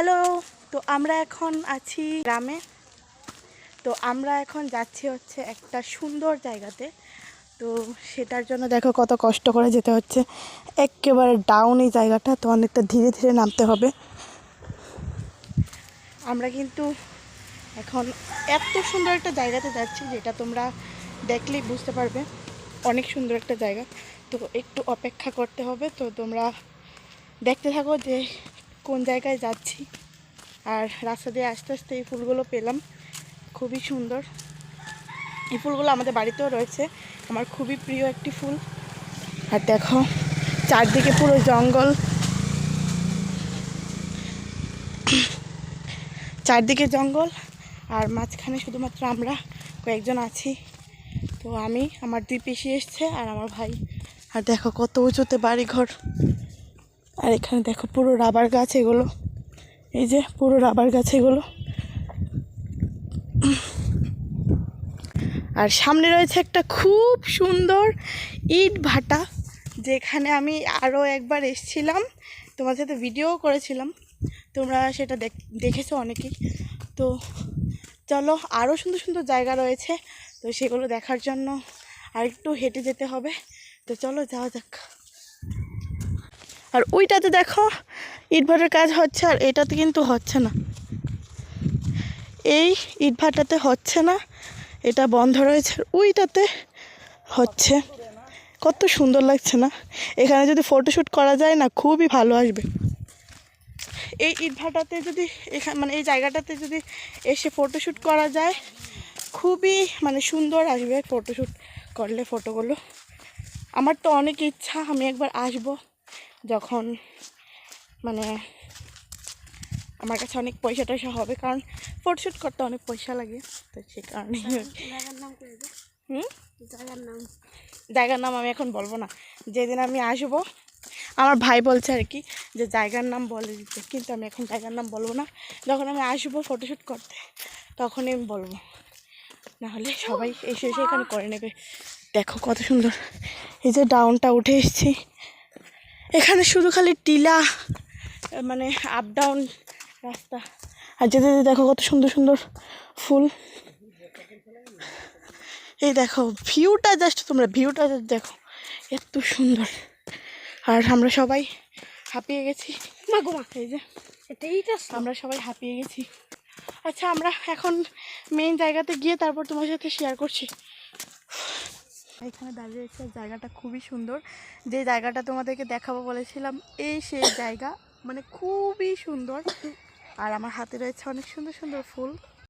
Hello, তো আমরা এখন আছি গ্রামে। তো আমরা এখন যাচ্ছি হচ্ছে একটা সুন্দর জায়গাতে। তো সেটার জন্য দেখো কত কষ্ট করে যেতে হচ্ছে। একেবারে ডাউন এই জায়গাটা, তো অনেকটা ধীরে ধীরে নামতে হবে। আমরা কিন্তু এখন এত সুন্দর একটা জায়গাতে যাচ্ছি, যেটা তোমরা দেখলেই বুঝতে পারবে। অনেক সুন্দর একটা জায়গা। তো একটু অপেক্ষা করতে হবে, তো তোমরা দেখতে থাকো যে কোন জায়গায় যাচ্ছি। আর রাস্তা দিয়ে আস্তে আস্তে এই ফুলগুলো পেলাম। খুবই সুন্দর। এই ফুলগুলো আমাদের বাড়িতেও রয়েছে। আমার খুবই প্রিয় একটি ফুল। আর দেখো, চারদিকে পুরো জঙ্গল। চারদিকে জঙ্গল। আর মাঝখানে শুধুমাত্র আমরা কয়েকজন আছি। তো আমি, আমার দুই পিসি এসছে আর আমার ভাই। আর দেখো, কত উঁচুতে বাড়ি ঘর আর এখানে দেখো পুরো রাবার গাছ এগুলো। এই যে পুরো রাবার গাছ এগুলো। আর সামনে রয়েছে একটা খুব সুন্দর ইট ভাটা, যেখানে আমি আরও একবার এসছিলাম। তোমার সাথে ভিডিও করেছিলাম। তোমরা সেটা দেখ, দেখেছ অনেকেই। তো চলো, আরও সুন্দর সুন্দর জায়গা রয়েছে। তো সেগুলো দেখার জন্য আর একটু হেঁটে যেতে হবে। তো চলো, যাওয়া যাক। আর ওইটাতে দেখো, ইটভাটার কাজ হচ্ছে আর এটাতে কিন্তু হচ্ছে না। এই ইটভাটাতে হচ্ছে না, এটা বন্ধ রয়েছে ওইটাতে হচ্ছে। কত সুন্দর লাগছে না? এখানে যদি ফটোশ্যুট করা যায় না, খুবই ভালো আসবে। এই ইটভাটাতে যদি এখানে মানে এই জায়গাটাতে যদি এসে ফটোশ্যুট করা যায়, খুবই মানে সুন্দর আসবে ফটোশ্যুট করলে ফটোগুলো আমার তো অনেক ইচ্ছা, আমি একবার আসব। যখন মানে আমার কাছে অনেক পয়সা টয়সা হবে কারণ ফটোশ্যুট করতে অনেক পয়সা লাগে তো সেই কারণে জায়গার নাম হুম? জায়গার নাম। জায়গার নাম আমি এখন বলব না। যেদিন আমি আসব আমার ভাই বলছে আর কি যে জায়গার নাম বলে দিতে কিন্তু আমি এখন জায়গার নাম বলব না। যখন আমি আসব ফটোশ্যুট করতে তখনই আমি বলব। নাহলে সবাই এসে এসে এখানে করে নেবে। দেখো কত সুন্দর। এই যে ডাউনটা উঠে এসেছি। এখানে শুধু খালি টিলা মানে আপ ডাউন রাস্তা। আর যেতে যেতে দেখো কত সুন্দর সুন্দর ফুল। এই দেখো ভিউটা জাস্ট তোমরা ভিউটা দেখো এত সুন্দর। আর আমরা সবাই হাঁপিয়ে গেছি। মা গোমা এই যে এটাই তো। আমরা সবাই হাঁপিয়ে গেছি। আচ্ছা আমরা এখন মেইন জায়গাতে গিয়ে তারপর তোমার সাথে শেয়ার করছি। এখানে দাঁড়িয়ে রয়েছে জায়গাটা খুবই সুন্দর। যে জায়গাটা তোমাদেরকে দেখাবো বলেছিলাম, এই সেই জায়গা মানে খুবই সুন্দর। আর আমার হাতে রয়েছে অনেক সুন্দর সুন্দর ফুল।